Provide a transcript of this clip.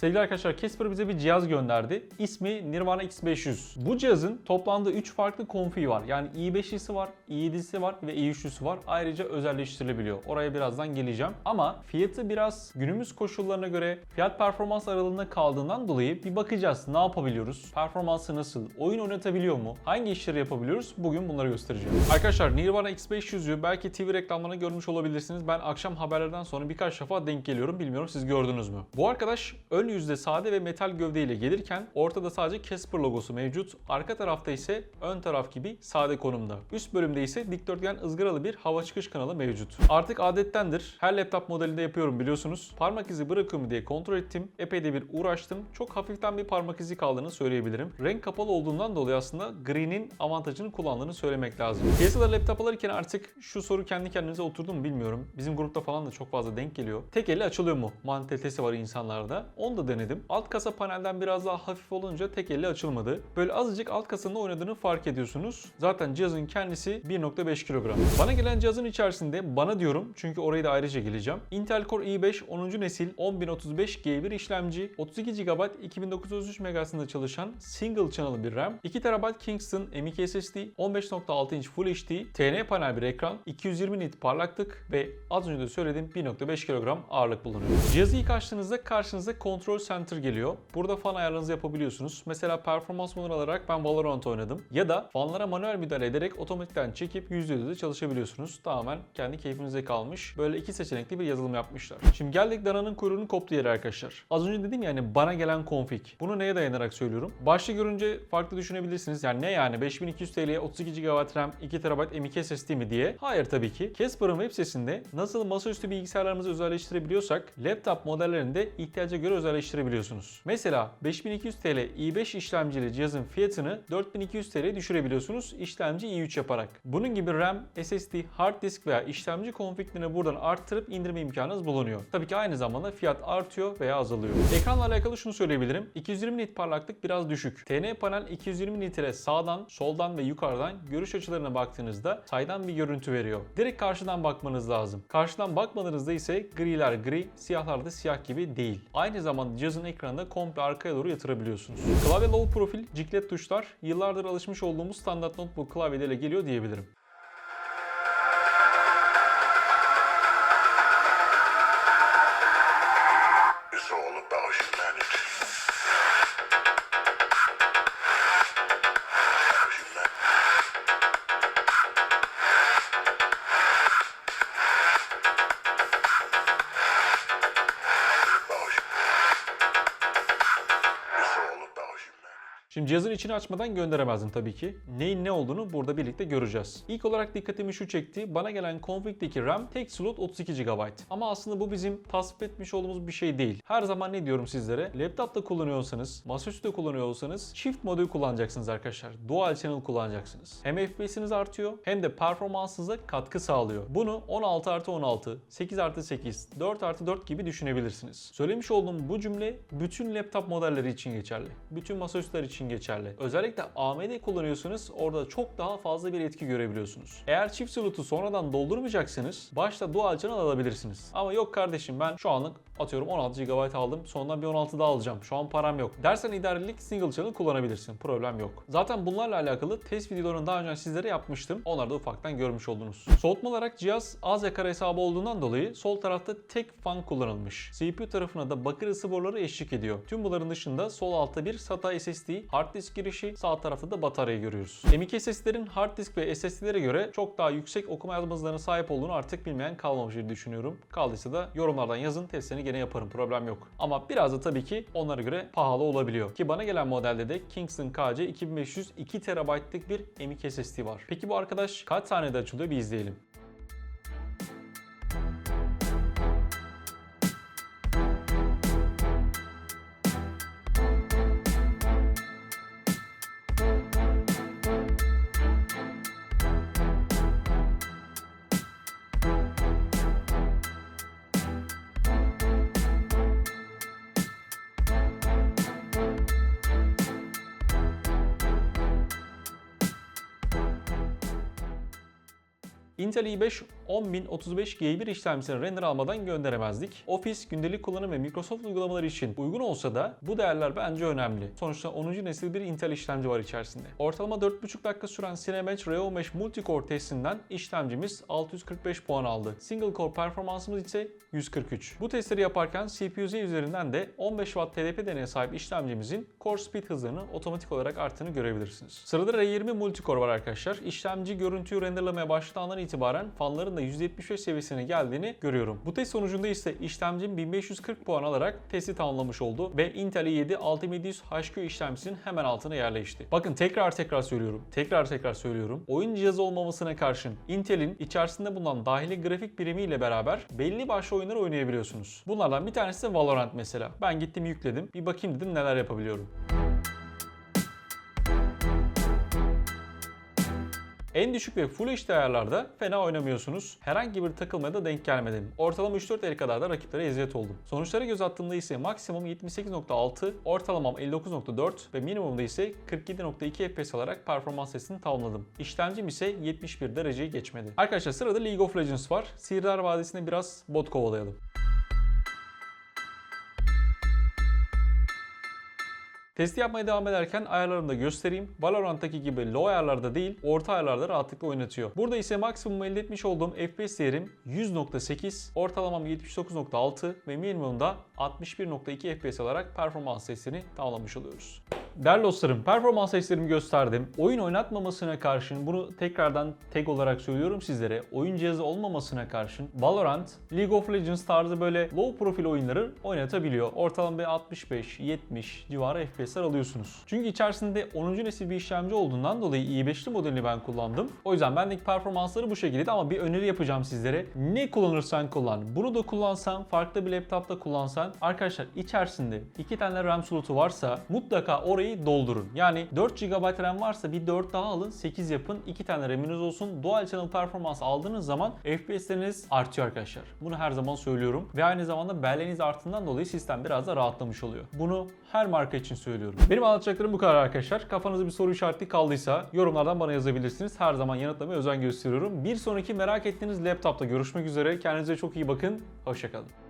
Sevgili arkadaşlar Casper bize bir cihaz gönderdi. İsmi Nirvana X500. Bu cihazın toplamda 3 farklı konfiği var. Yani i5'lisi var, i7'si var ve i3'lüsü var. Ayrıca özelleştirilebiliyor. Oraya birazdan geleceğim. Ama fiyatı biraz günümüz koşullarına göre fiyat performans aralığında kaldığından dolayı bir bakacağız. Ne yapabiliyoruz? Performansı nasıl? Oyun oynatabiliyor mu? Hangi işleri yapabiliyoruz? Bugün bunları göstereceğim. Arkadaşlar Nirvana X500'ü belki TV reklamlarını görmüş olabilirsiniz. Ben akşam haberlerden sonra birkaç defa denk geliyorum. Bilmiyorum siz gördünüz mü? Bu arkadaş ön yüzde sade ve metal gövdeyle gelirken ortada sadece Casper logosu mevcut. Arka tarafta ise ön taraf gibi sade konumda. Üst bölümde ise dikdörtgen ızgaralı bir hava çıkış kanalı mevcut. Artık adettendir. Her laptop modelinde yapıyorum biliyorsunuz. Parmak izi bırakıyor mu diye kontrol ettim. Epey de bir uğraştım. Çok hafiften bir parmak izi kaldığını söyleyebilirim. Renk kapalı olduğundan dolayı aslında gri'nin avantajını kullandığını söylemek lazım. Piyasada laptop alırken artık şu soru kendi kendinize oturdu mu bilmiyorum. Bizim grupta falan da çok fazla denk geliyor. Tek elle açılıyor mu? Mantalitesi var insanlarda. Onu da denedim. Alt kasa panelden biraz daha hafif olunca tek elle açılmadı. Böyle azıcık alt kasanın oynadığını fark ediyorsunuz. Zaten cihazın kendisi 1.5 kilogram. Bana gelen cihazın içerisinde bana diyorum çünkü orayı da ayrıca geleceğim. Intel Core i5 10. nesil 10035G1 işlemci, 32 GB 2933 MHz'ında çalışan single channel bir RAM, 2 TB Kingston M.2 SSD, 15.6 inç Full HD, TN panel bir ekran, 220 nit parlaklık ve az önce de söylediğim 1.5 kilogram ağırlık bulunuyor. Cihazı ilk açtığınızda karşınıza Control Center geliyor. Burada fan ayarlarınızı yapabiliyorsunuz. Mesela performans modunu alarak ben Valorant oynadım. Ya da fanlara manuel müdahale ederek otomatikten çekip %100'de çalışabiliyorsunuz. Tamamen kendi keyfinize kalmış. Böyle iki seçenekli bir yazılım yapmışlar. Şimdi geldik dananın kuyruğunun koptuğu yere arkadaşlar. Az önce dedim ya hani bana gelen config. Bunu neye dayanarak söylüyorum? Başta görünce farklı düşünebilirsiniz. Yani ne yani 5200 TL'ye 32 GB RAM 2 TB M.2 SSD mi diye? Hayır tabii ki. Casper'ın web sitesinde nasıl masaüstü bilgisayarlarımızı özelleştirebiliyorsak laptop modellerini de ihtiyaca göre özelleştirebiliyorsunuz. Mesela 5200 TL i5 işlemcili cihazın fiyatını 4200 TL'ye düşürebiliyorsunuz işlemci i3 yaparak. Bunun gibi RAM, SSD, hard disk veya işlemci konfiglerini buradan arttırıp indirme imkanınız bulunuyor. Tabii ki aynı zamanda fiyat artıyor veya azalıyor. Ekranla alakalı şunu söyleyebilirim. 220 nit parlaklık biraz düşük. TN panel 220 nit ile sağdan, soldan ve yukarıdan görüş açılarına baktığınızda saydan bir görüntü veriyor. Direkt karşıdan bakmanız lazım. Karşıdan bakmadığınızda ise griler gri, siyahlar da siyah gibi değil. Aynı zamanda cihazın ekranında komple arkaya doğru yatırabiliyorsunuz. Klavye low profil, ciklet tuşlar yıllardır alışmış olduğumuz standart notebook klavyelerle geliyor diyebilirim. It's all. Şimdi cihazın içini açmadan gönderemezdim tabii ki. Neyin ne olduğunu burada birlikte göreceğiz. İlk olarak dikkatimi şu çekti. Bana gelen config'deki RAM tek slot 32 GB. Ama aslında bu bizim tasvip etmiş olduğumuz bir şey değil. Her zaman ne diyorum sizlere? Laptopta kullanıyorsanız, masaüstü kullanıyorsanız çift modül kullanacaksınız arkadaşlar. Dual channel kullanacaksınız. Hem FPS'iniz artıyor hem de performansınıza katkı sağlıyor. Bunu 16 artı 16, 8 artı 8, 4 artı 4 gibi düşünebilirsiniz. Söylemiş olduğum bu cümle bütün laptop modelleri için geçerli. Bütün masaüstüler için geçerli. Özellikle AMD kullanıyorsanız orada çok daha fazla bir etki görebiliyorsunuz. Eğer çift slotu sonradan doldurmayacaksanız başta dual channel alabilirsiniz. Ama yok kardeşim ben şu anlık atıyorum 16 GB aldım sondan bir 16 daha alacağım. Şu an param yok. Dersen idarelik single channel kullanabilirsin. Problem yok. Zaten bunlarla alakalı test videolarını daha önce sizlere yapmıştım. Onları da ufaktan görmüş oldunuz. Soğutma olarak cihaz az yakar hesabı olduğundan dolayı sol tarafta tek fan kullanılmış. CPU tarafına da bakır ısı boruları eşlik ediyor. Tüm bunların dışında sol altta bir SATA SSD, hard disk girişi, sağ tarafta da bataryayı görüyoruz. M.2 SSD'lerin hard disk ve SSD'lere göre çok daha yüksek okuma yazma hızlarına sahip olduğunu artık bilmeyen kalmamış diye düşünüyorum. Kaldıysa da yorumlardan yazın testlerini gene yaparım problem yok. Ama biraz da tabii ki onlara göre pahalı olabiliyor. Ki bana gelen modelde de Kingston KC 2500 2 TB'lık bir M.2 SSD var. Peki bu arkadaş kaç saniyede açılıyor bir izleyelim. Intel i5 10035G1 işlemcisini render almadan gönderemezdik. Office, gündelik kullanım ve Microsoft uygulamaları için uygun olsa da bu değerler bence önemli. Sonuçta 10. nesil bir Intel işlemci var içerisinde. Ortalama 4,5 dakika süren Cinebench Reo Mesh Multicore testinden işlemcimiz 645 puan aldı. Single core performansımız ise 143. Bu testleri yaparken CPU-Z üzerinden de 15 Watt TDP değerine sahip işlemcimizin core speed hızlarının otomatik olarak arttığını görebilirsiniz. Sırada R20 Multicore var arkadaşlar. İşlemci görüntüyü renderlamaya başladığı andan itibaren fanların da 175 seviyesine geldiğini görüyorum. Bu test sonucunda ise işlemcim 1540 puan alarak testi tamamlamış oldu ve Intel i7 6700 HQ işlemcisinin hemen altına yerleşti. Bakın tekrar tekrar söylüyorum. Tekrar tekrar söylüyorum. Oyun cihazı olmamasına karşın Intel'in içerisinde bulunan dahili grafik birimiyle beraber belli başlı oyunları oynayabiliyorsunuz. Bunlardan bir tanesi de Valorant mesela. Ben gittim yükledim. Bir bakayım dedim neler yapabiliyorum. En düşük ve Full HD ayarlarda fena oynamıyorsunuz. Herhangi bir takılmaya da denk gelmedim. Ortalama 3-4 el kadar da rakiplere eziyet oldum. Sonuçlara göz attığımda ise maksimum 78.6, ortalamam 59.4 ve minimumda ise 47.2 FPS alarak performans testini tamamladım. İşlemcim ise 71 dereceyi geçmedi. Arkadaşlar sırada League of Legends var. Sihirdar Vadisi'nde biraz bot kovalayalım. Testi yapmaya devam ederken ayarlarımı da göstereyim. Valorant'taki gibi low ayarlarda değil, orta ayarlarda rahatlıkla oynatıyor. Burada ise maksimum elde etmiş olduğum FPS değerim 100.8, ortalamam 79.6 ve minimumda 61.2 FPS alarak performans testini tamamlamış oluyoruz. Değerli dostlarım, performans testlerimi gösterdim. Oyun oynatmamasına karşın, bunu tekrardan tek olarak söylüyorum sizlere, oyun cihazı olmamasına karşın Valorant, League of Legends tarzı böyle low profil oyunları oynatabiliyor. Ortalama 65-70 civarı FPS'ler alıyorsunuz. Çünkü içerisinde 10. nesil bir işlemci olduğundan dolayı i5'li modelini ben kullandım. O yüzden bendeki performansları bu şekilde ama bir öneri yapacağım sizlere. Ne kullanırsan kullan. Bunu da kullansan, farklı bir laptopta kullansan arkadaşlar içerisinde iki tane RAM slotu varsa mutlaka orayı doldurun. Yani 4 GB RAM varsa bir 4 daha alın, 8 yapın. 2 tane RAM'iniz olsun. Dual channel performans aldığınız zaman FPS'leriniz artıyor arkadaşlar. Bunu her zaman söylüyorum. Ve aynı zamanda belleğiniz arttığından dolayı sistem biraz da rahatlamış oluyor. Bunu her marka için söylüyorum. Benim anlatacaklarım bu kadar arkadaşlar. Kafanızda bir soru işareti kaldıysa yorumlardan bana yazabilirsiniz. Her zaman yanıtlamaya özen gösteriyorum. Bir sonraki merak ettiğiniz laptopta görüşmek üzere. Kendinize çok iyi bakın. Hoşçakalın.